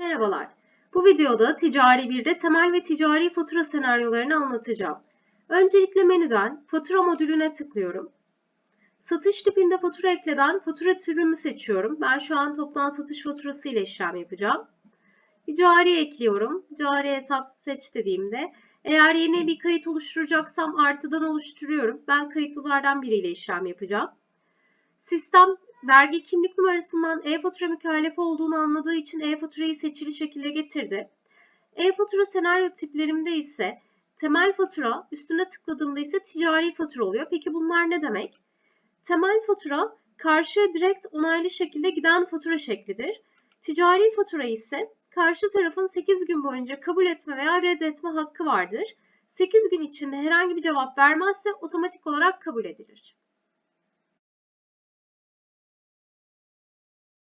Merhabalar. Bu videoda ticari birde temel ve ticari fatura senaryolarını anlatacağım. Öncelikle menüden fatura modülüne tıklıyorum. Satış tipinde fatura ekleden fatura türümü seçiyorum. Ben şu an toptan satış faturası ile işlem yapacağım. Bir cari ekliyorum. Cari hesap seç dediğimde eğer yeni bir kayıt oluşturacaksam artıdan oluşturuyorum. Ben kayıtlılardan biriyle işlem yapacağım. Sistem vergi kimlik numarasından e-fatura mükellefi olduğunu anladığı için e-faturayı seçili şekilde getirdi. E-fatura senaryo tiplerimde ise temel fatura, üstüne tıkladığımda ise ticari fatura oluyor. Peki bunlar ne demek? Temel fatura karşıya direkt onaylı şekilde giden fatura şeklidir. Ticari fatura ise karşı tarafın 8 gün boyunca kabul etme veya reddetme hakkı vardır. 8 gün içinde herhangi bir cevap vermezse otomatik olarak kabul edilir.